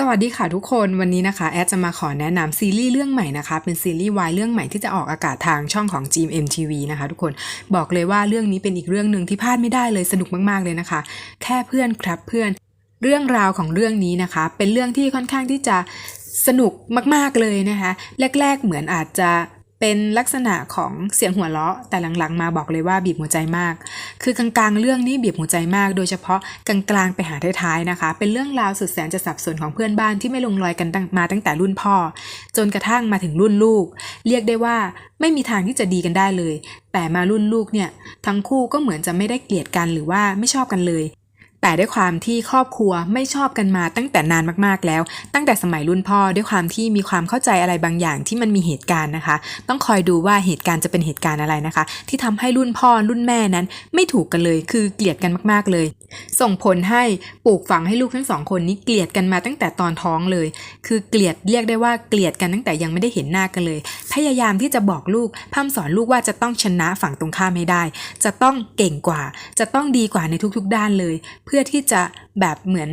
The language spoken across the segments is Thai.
สวัสดีค่ะทุกคนวันนี้นะคะ แอดจะมาขอแนะนำซีรีส์เรื่องใหม่นะคะ เป็นซีรีส์วายเรื่องใหม่ที่จะออกอากาศทางช่องของ GMMTV นะคะทุกคนบอกเลยว่าเรื่องนี้เป็นอีกเรื่องหนึ่งที่พลาดไม่ได้เลยสนุกมากๆเลยนะคะ แค่เพื่อนครับเพื่อนเรื่องราวของเรื่องนี้นะคะ เป็นเรื่องที่ค่อนข้างที่จะสนุกมากๆเลยนะคะ แรก ๆ เหมือนอาจจะ เป็นลักษณะของเสียงหัวเราะ แต่หลังๆ มาบอกเลยว่าบีบหัวใจมาก คือกลางๆ เรื่องนี้บีบหัวใจมาก โดยเฉพาะกลางๆไปหาท้ายๆนะคะ เป็นเรื่องราวสุดแสนจะสับสนของเพื่อนบ้านที่ไม่ลงรอยกันตั้งมาตั้งแต่รุ่นพ่อ จนกระทั่งมาถึงรุ่นลูก เรียกได้ว่าไม่มีทางที่จะดีกันได้เลย แต่มารุ่นลูกเนี่ยทั้งคู่ก็เหมือนจะไม่ได้เกลียดกันหรือว่าไม่ชอบกันเลย แต่ด้วยความที่ครอบครัวไม่ชอบกันมาตั้งแต่นานมากๆแล้ว ตั้งแต่สมัยรุ่นพ่อด้วยความที่มีความเข้าใจอะไรบางอย่างที่มันมีเหตุการณ์นะคะ ต้องคอยดูว่าเหตุการณ์จะเป็นเหตุการณ์อะไรนะคะ ที่ทำให้รุ่นพ่อรุ่นแม่นั้น ไม่ถูกกันเลย คือเกลียดกันมากๆเลย ส่งผลให้ปลูกฝังให้ลูกทั้งสองคนนี้เกลียดกันมาตั้งแต่ตอนท้องเลย คือเกลียดเรียกได้ว่าเกลียดกันตั้งแต่ยังไม่ได้เห็นหน้ากันเลย พยายามที่จะบอกลูกพร่ำสอนลูกว่าจะต้องชนะฝั่งตรงข้ามให้ได้ จะต้องเก่งกว่า จะต้องดีกว่าในทุกๆ ด้านเลยเพื่อที่จะแบบเหมือน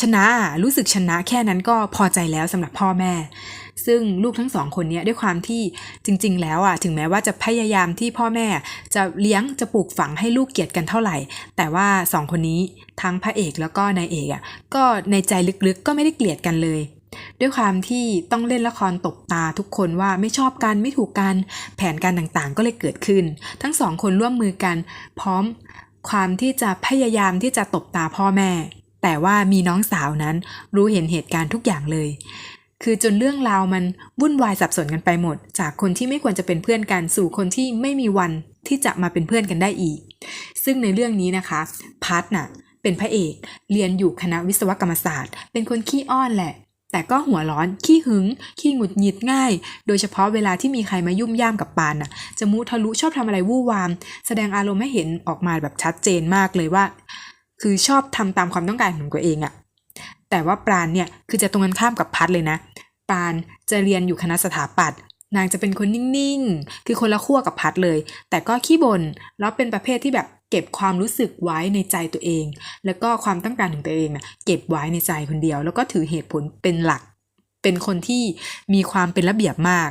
ชนะรู้สึกชนะแค่นั้นก็พอใจแล้วสำหรับพ่อแม่ ซึ่งลูกทั้งสองคนนี้ด้วยความที่จริง ๆ แล้วอะถึงแม้ว่าจะพยายามที่พ่อแม่จะเลี้ยงจะปลูกฝังให้ลูกเกลียดกันเท่าไหร่ แต่ว่าสองคนนี้ทั้งพระเอกแล้วก็นายเอกอะก็ในใจลึกๆ ก็ไม่ได้เกลียดกันเลย ด้วยความที่ต้องเล่นละครตบตาทุกคนว่าไม่ชอบกันไม่ถูกกันแผนการต่างๆ ก็เลยเกิดขึ้น ทั้งสองคนร่วมมือกันพร้อม ความที่จะพยายามที่จะตบตาพ่อแม่ แต่ว่ามีน้องสาวนั้นรู้เห็นเหตุการณ์ทุกอย่างเลย คือจนเรื่องราวมันวุ่นวายสับสนกันไปหมด จากคนที่ไม่ควรจะเป็นเพื่อนกันสู่คนที่ไม่มีวันที่จะมาเป็นเพื่อนกันได้อีก ซึ่งในเรื่องนี้นะคะพัทน่ะเป็นพระเอกเรียนอยู่คณะวิศวกรรมศาสตร์ เป็นคนขี้อ้อนแหละ แต่ก็หัวร้อน ขี้หึง ขี้หงุดหงิดง่าย โดยเฉพาะเวลาที่มีใครมายุ่มย่ามกับปานน่ะจะมุทะลุชอบทำอะไรวู่วาม แสดงอารมณ์ให้เห็นออกมาแบบชัดเจนมากเลยว่า คือชอบทำตามความต้องการของตัวเองอะแต่ว่าปาณเนี่ยคือจะตรงกันข้ามกับพัดเลยนะ ปาณจะเรียนอยู่คณะสถาปัตย์นางจะเป็นคนนิ่ง ๆ คือคนละขั้วกับพัดเลย แต่ก็ขี้บน่นแล้วเป็นประเภทที่แบบ เก็บความรู้สึกไว้ในใจตัวเอง แล้วก็ความต้องการของตัวเองนะเก็บไว้ในใจคนเดียว แล้วก็ถือเหตุผลเป็นหลัก เป็นคนที่มีความเป็นระเบียบมาก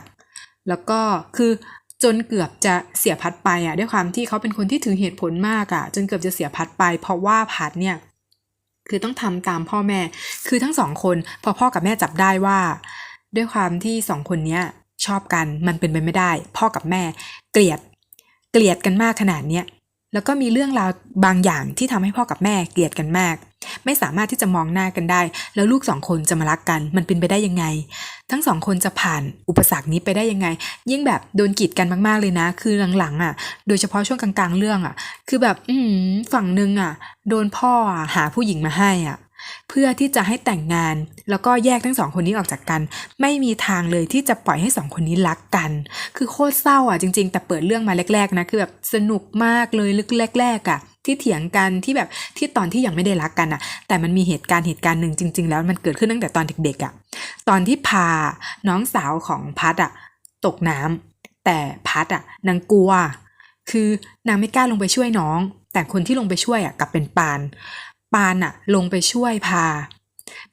แล้วก็คือจนเกือบจะเสียพัดไปอะด้วยความที่เขาเป็นคนที่ถือเหตุผลมากอะ จนเกือบจะเสียพัดไป เพราะว่าพัดเนี่ยคือต้องทำตามพ่อแม่ คือทั้งสองคนพอพ่อกับแม่จับได้ว่า ด้วยความที่สองคนเนี้ยชอบกันมันเป็นไปไม่ได้ พ่อกับแม่ เกลียด เกลียดกันมากขนาดเนี้ย แล้วก็มีเรื่องราวบางอย่างที่ทำให้พ่อกับแม่เกลียดกันมาก ไม่สามารถที่จะมองหน้ากันได้ แล้วลูกสองคนจะมารักกัน มันเป็นไปได้ยังไง ทั้งสองคนจะผ่านอุปสรรคนี้ไปได้ยังไง ยิ่งแบบโดนกีดกันมากๆเลยนะ คือหลังๆอะ โดยเฉพาะช่วงกลางๆ เรื่องอะ คือแบบ อืฝั่งหนึ่งอะ โดนพ่อหาผู้หญิงมาให้อะ พื่อที่จะให้แต่งงาน แล้วก็แยกทั้งสองคนนี้ออกจากกัน ไม่มีทางเลยที่จะปล่อยให้สองคนนี้รักกัน คือโคตรเศร้าอะจริง ๆ แต่เปิดเรื่องมาแรกๆนะคือแบบสนุกมากเลยลึกแรกๆอะที่เถียงกันที่แบบที่ตอนที่ยังไม่ได้รักกันอะแต่มันมีเหตุการณ์เหตุการณ์หนึ่งจริง ๆ แล้วมันเกิดขึ้นตั้งแต่ตอนเด็กๆอะตอนที่พาน้องสาวของพัดอะตกน้ำแต่พัดอะนางกลัว คือนางไม่กล้าลงไปช่วยน้อง แต่คนที่ลงไปช่วยอะกลับเป็นปาน ปานอะลงไปช่วยพา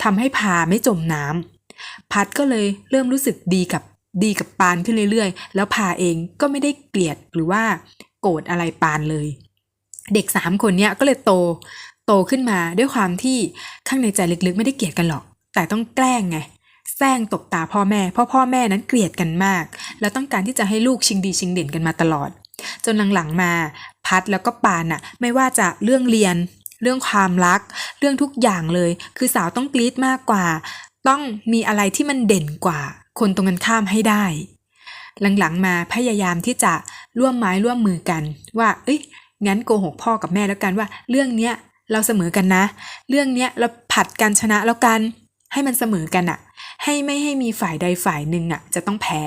ทำให้พาไม่จมน้ำพัดก็เลยเริ่มรู้สึกดีกับดีกับปานขึ้นเรื่อยๆ แล้วพาเองก็ไม่ได้เกลียดหรือว่าโกรธอะไรปานเลย เด็กสามคนเนี้ยก็เลยโต โตขึ้นมาด้วยความที่ข้างในใจลึกๆ ไม่ได้เกลียดกันหรอก แต่ต้องแกล้งไงแซงตบตาพ่อแม่ เพราะพ่อแม่นั้นเกลียดกันมาก แล้วต้องการที่จะให้ลูกชิงดีชิงเด่นกันมาตลอด จนหลังๆมา พัดแล้วก็ปานน่ะไม่ว่าจะเรื่องเรียน เรื่องความรัก เรื่องทุกอย่างเลย คือสาวต้องกรี๊ดมากกว่า ต้องมีอะไรที่มันเด่นกว่า คนตรงกันข้ามให้ได้ หลังๆมาพยายามที่จะร่วมไม้ร่วมมือกัน ว่า เอ้ยงั้นโกหกพ่อกับแม่แล้วกันว่า เรื่องเนี้ยเราเสมอกันนะ เรื่องเนี้ยเราผัดกันชนะแล้วกันให้มันเสมอกันอะให้ไม่ให้มีฝ่ายใดฝ่ายหนึ่งอะจะต้องแพ้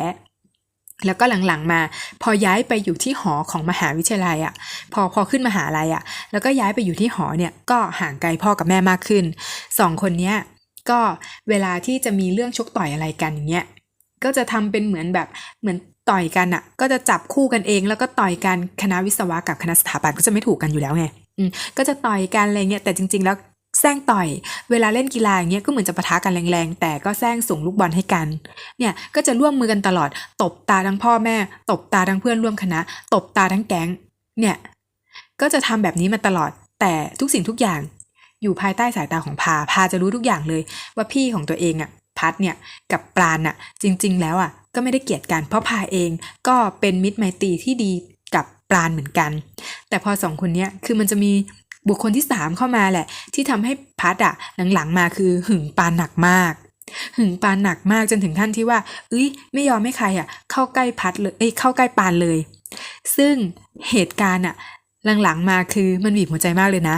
แล้วก็หลังๆมา พอย้ายไปอยู่ที่หอของมหาวิทยาลัยอะพอพอขึ้นมหาลัยอะ แล้วก็ย้ายไปอยู่ที่หอเนี่ยก็ห่างไกลพ่อกับแม่มากขึ้นสองคนเนี้ยก็เวลาที่จะมีเรื่องชกต่อยอะไรกันอย่างเงี้ยก็จะทำเป็นเหมือนแบบเหมือนต่อยกันอะก็จะจับคู่กันเอง แล้วก็ต่อยกันคณะวิศวะกับคณะสถาปัตย์ก็จะไม่ถูกกันอยู่แล้วไงอืมก็จะต่อยกันอะไรเงี้ยแต่จริง ๆ แล้วแซงต่อย เวลาเล่นกีฬาอย่างเงี้ยก็เหมือนจะปะทะกันแรงๆ แต่ก็แซงส่งลูกบอลให้กัน เนี่ยก็จะร่วมมือกันตลอด ตบตาทั้งพ่อแม่ ตบตาทั้งเพื่อนร่วมคณะ ตบตาทั้งแก๊ง เนี่ย ก็จะทำแบบนี้มาตลอด แต่ทุกสิ่งทุกอย่างอยู่ภายใต้สายตาของพา พาจะรู้ทุกอย่างเลย ว่าพี่ของตัวเองอะพัดเนี่ยกับปราณอะจริง ๆ แล้วอะก็ไม่ได้เกลียดกันเพราะพาเองก็เป็นมิตรไมตรีที่ดีกับปราณเหมือนกัน แต่พอสองคนเนี้ยคือมันจะมีบุคคลที่สามเข้ามาแหละ ที่ทำให้พัดอะหลังๆมาคือหึงปานหนักมาก หึงปานหนักมากจนถึงขั้นที่ว่า เอ้ยไม่ยอมให้ใครอะเข้าใกล้พัดเลยเอ้ยเข้าใกล้ปานเลย ซึ่งเหตุการณ์อะ หลังๆมาคือมันบีบหัวใจมากเลยนะ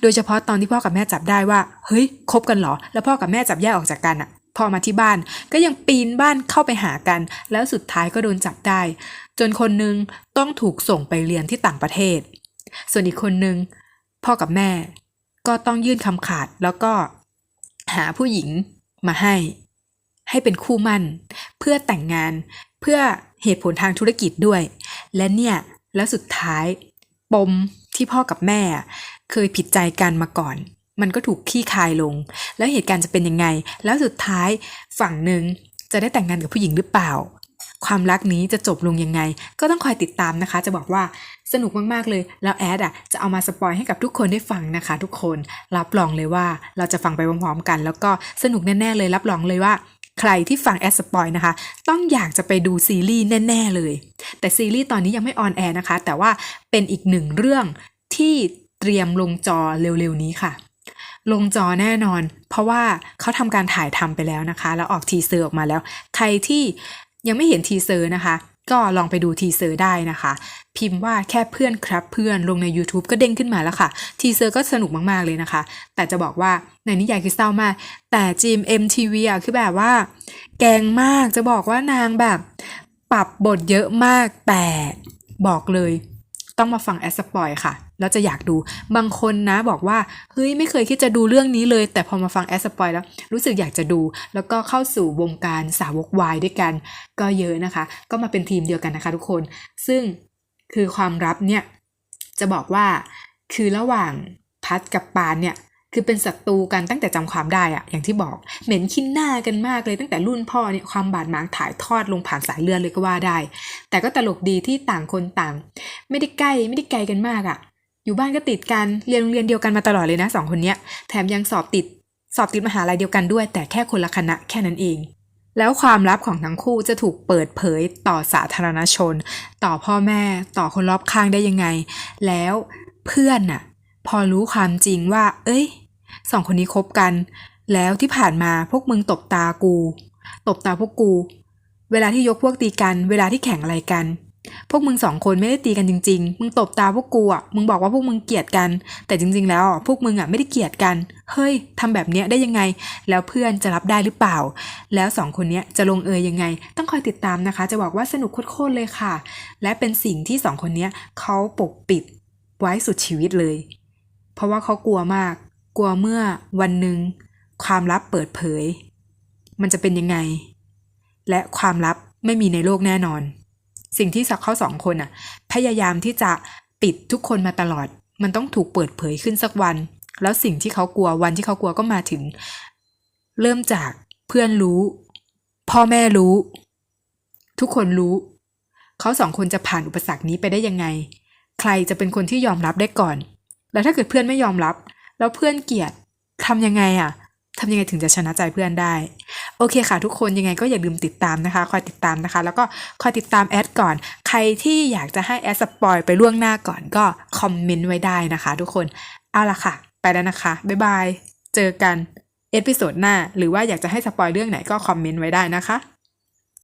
โดยเฉพาะตอนที่พ่อกับแม่จับได้ว่า เฮ้ยคบกันเหรอ แล้วพ่อกับแม่จับแยกออกจากกันอะพอมาที่บ้านก็ยังปีนบ้านเข้าไปหากัน แล้วสุดท้ายก็โดนจับได้ จนคนนึงต้องถูกส่งไปเรียนที่ต่างประเทศ ส่วนอีกคนนึงพ่อกับแม่ ก็ต้องยื่นคำขาดแล้วก็หาผู้หญิงมาให้ ให้เป็นคู่มั่น เพื่อแต่งงานเพื่อเหตุผลทางธุรกิจด้วย และเนี่ยแล้วสุดท้าย ปมที่พ่อกับแม่ เคยผิดใจกันมาก่อน มันก็ถูกขี้คายลง แล้วเหตุการณ์จะเป็นยังไง แล้วสุดท้ายฝั่งหนึ่งจะได้แต่งงานกับผู้หญิงหรือเปล่า ความรักนี้จะจบลงยังไง ก็ต้องคอยติดตามนะคะ จะบอกว่าสนุกมากๆเลย แล้วแอดอะจะเอามาสปอยให้กับทุกคนได้ฟังนะคะ ทุกคนรับรองเลยว่าเราจะฟังไปพร้อมๆกัน แล้วก็สนุกแน่ๆเลยรับรองเลยว่า ใครที่ฟังแอดสปอยนะคะ ต้องอยากจะไปดูซีรีส์แน่ ๆ เลย แต่ซีรีส์ตอนนี้ยังไม่ออนแอร์นะคะ แต่ว่าเป็นอีกหนึ่งเรื่องที่เตรียมลงจอเร็ว ๆ นี้ค่ะ ลงจอแน่นอน เพราะว่าเขาทำการถ่ายทำไปแล้วนะคะ แล้วออกทีเซอร์ออกมาแล้ว ใครที่ยังไม่เห็นทีเซอร์นะคะ ก็ลองไปดูทีเซอร์ได้นะคะ พิมพ์ว่าแค่เพื่อนครับเพื่อนลงใน YouTube ก็เด้งขึ้นมาแล้วค่ะ ทีเซอร์ก็สนุกมากๆเลยนะคะ แต่จะบอกว่าในนิยายคือเศร้ามาก แต่จีม MTV อะคือแบบว่า แกงมากจะบอกว่านางแบบ ปรับบทเยอะมากแต่บอกเลย ต้องมาฟังแอสปอยค่ะ แล้วจะอยากดูบางคนนะบอกว่าเฮ้ยไม่เคยคิดจะดูเรื่องนี้เลย แต่พอมาฟังแอสปอยแล้วรู้สึกอยากจะดู แล้วก็เข้าสู่วงการสาวกวายด้วยกัน ก็เยอะนะคะ ก็มาเป็นทีมเดียวกันนะคะทุกคน ซึ่งคือความลับเนี่ยจะบอกว่าคือระหว่างพัดกับปานเนี่ยคือเป็นศัตรูกันตั้งแต่จำความได้อะอย่างที่บอกเหม็นขี้หน้ากันมากเลยตั้งแต่รุ่นพ่อเนี่ยความบาดหมางถ่ายทอดลงผ่านสายเลือดเลยก็ว่าได้ แต่ก็ตลกดีที่ต่างคนต่าง ไม่ได้ใกล้ไม่ได้ไกลกันมากอะ อยู่บ้านก็ติดกันเรียนโรงเรียนเดียวกันมาตลอดเลยนะสองคนเนี้ยแถมยังสอบติด สอบติดมหาลัยเดียวกันด้วย แต่แค่คนละคณะแค่นั้นเอง แล้วความลับของทั้งคู่จะถูกเปิดเผยต่อสาธารณชน ต่อพ่อแม่ต่อคนรอบข้างได้ยังไง แล้วเพื่อนน่ะ พอรู้ความจริงว่า เอ้ยสองคนนี้คบกัน แล้วที่ผ่านมาพวกมึงตบตากู ตบตาพวกกู เวลาที่ยกพวกตีกัน เวลาที่แข่งอะไรกัน พวกมึงสองคนไม่ได้ตีกันจริง ๆ มึงตบตาพวกกูอะ มึงบอกว่าพวกมึงเกลียดกัน แต่จริง ๆ แล้วอะพวกมึงอะไม่ได้เกลียดกัน เฮ้ยทำแบบเนี้ยได้ยังไง แล้วเพื่อนจะรับได้หรือเปล่า แล้วสองคนเนี้ยจะลงเอยยังไง ต้องคอยติดตามนะคะ จะบอกว่าสนุกโคตรเลยค่ะ และเป็นสิ่งที่สองคนเนี้ยเขาปกปิดไว้สุดชีวิตเลย เพราะว่าเขากลัวมาก กลัวเมื่อวันหนึ่งความลับเปิดเผย มันจะเป็นยังไง และความลับไม่มีในโลกแน่นอน สิ่งที่สักเขาสองคนอะ พยายามที่จะปิดทุกคนมาตลอด มันต้องถูกเปิดเผยขึ้นสักวัน แล้วสิ่งที่เขากลัววันที่เขากลัวก็มาถึง เริ่มจากเพื่อนรู้ พ่อแม่รู้ ทุกคนรู้ เขาสองคนจะผ่านอุปสรรคนี้ไปได้ยังไง ใครจะเป็นคนที่ยอมรับได้ก่อน แล้วถ้าเกิดเพื่อนไม่ยอมรับ แล้วเพื่อนเกลียดทำยังไงอะ ทำยังไงถึงจะชนะใจเพื่อนได้ โอเคค่ะทุกคนยังไงก็อย่าลืมติดตามนะคะ คอยติดตามนะคะ แล้วก็คอยติดตามแอดก่อน ใครที่อยากจะให้แอดสปอยไปล่วงหน้าก่อนก็คอมเมนต์ไว้ได้นะคะ ทุกคนเอาละค่ะ ไปแล้วนะคะ บ๊ายบาย เจอกันเอพิโซดหน้า หรือว่าอยากจะให้สปอยเรื่องไหนก็คอมเมนต์ไว้ได้นะคะ